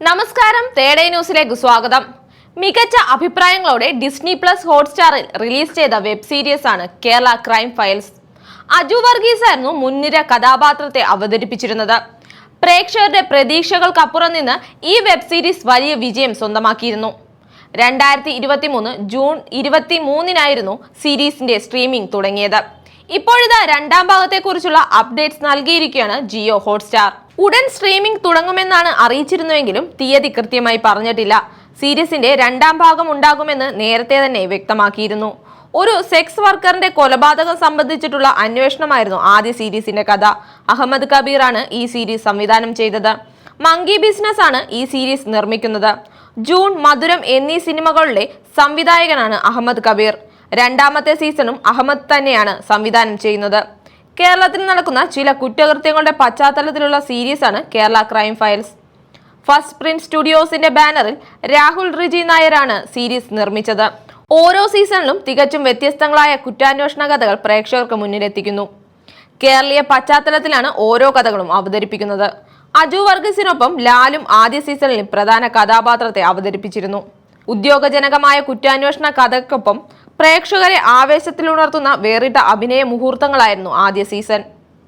നമസ്കാരം. തേടേ ന്യൂസിലേക്ക് സ്വാഗതം. മികച്ച അഭിപ്രായങ്ങളോടെ ഡിസ്നി പ്ലസ് ഹോട്ട്സ്റ്റാറിൽ റിലീസ് ചെയ്ത വെബ് സീരീസ് ആണ് കേരള ക്രൈം ഫയൽസ്. അജു വർഗീസ് ആയിരുന്നു മുൻനിര കഥാപാത്രത്തെ അവതരിപ്പിച്ചിരുന്നത്. പ്രേക്ഷകരുടെ പ്രതീക്ഷകൾക്കപ്പുറം നിന്ന് ഈ വെബ് സീരീസ് വലിയ വിജയം സ്വന്തമാക്കിയിരുന്നു. രണ്ടായിരത്തി ഇരുപത്തി മൂന്ന് ജൂൺ ഇരുപത്തി മൂന്നിനായിരുന്നു സീരീസിന്റെ സ്ട്രീമിംഗ് തുടങ്ങിയത്. ഇപ്പോഴിതാ രണ്ടാം ഭാഗത്തെക്കുറിച്ചുള്ള അപ്ഡേറ്റ്സ് നൽകിയിരിക്കുകയാണ് ജിയോ ഹോട്ട്സ്റ്റാർ. ഉടൻ സ്ട്രീമിംഗ് തുടങ്ങുമെന്നാണ് അറിയിച്ചിരുന്നുവെങ്കിലും തീയതി കൃത്യമായി പറഞ്ഞിട്ടില്ല. സീരീസിന്റെ രണ്ടാം ഭാഗം ഉണ്ടാകുമെന്ന് നേരത്തെ തന്നെ വ്യക്തമാക്കിയിരുന്നു. ഒരു സെക്സ് വർക്കറിന്റെ കൊലപാതകം സംബന്ധിച്ചിട്ടുള്ള അന്വേഷണമായിരുന്നു ആദ്യ സീരീസിന്റെ കഥ. അഹമ്മദ് കബീറാണ് ഈ സീരീസ് സംവിധാനം ചെയ്തത്. മങ്കി ബിസിനസ് ആണ് ഈ സീരീസ് നിർമ്മിക്കുന്നത്. ജൂൺ മധുരം എന്നീ സിനിമകളുടെ സംവിധായകനാണ് അഹമ്മദ് കബീർ. രണ്ടാമത്തെ സീസണും അഹമ്മദ് തന്നെയാണ് സംവിധാനം ചെയ്യുന്നത്. കേരളത്തിൽ നടക്കുന്ന ചില കുറ്റകൃത്യങ്ങളുടെ പശ്ചാത്തലത്തിലുള്ള സീരീസാണ് Kerala crime files first print സ്റ്റുഡിയോസിന്റെ ബാനറിൽ രാഹുൽ റിജി നായരാണ് സീരീസ് നിർമ്മിച്ചത്. ഓരോ സീസണിലും തികച്ചും വ്യത്യസ്തങ്ങളായ കുറ്റാന്വേഷണ കഥകൾ പ്രേക്ഷകർക്ക് മുന്നിലെത്തിക്കുന്നു. കേരളീയ പശ്ചാത്തലത്തിലാണ് ഓരോ കഥകളും അവതരിപ്പിക്കുന്നത്. അജു വർഗീസിനൊപ്പം ലാലും ആദ്യ സീസണിൽ പ്രധാന കഥാപാത്രത്തെ അവതരിപ്പിച്ചിരുന്നു. ഉദ്യോഗജനകമായ കുറ്റാന്വേഷണ കഥയ്ക്കൊപ്പം പ്രേക്ഷകരെ ആവേശത്തിലുണർത്തുന്ന വേറിട്ട അഭിനയ മുഹൂർത്തങ്ങളായിരുന്നു ആദ്യ സീസൺ.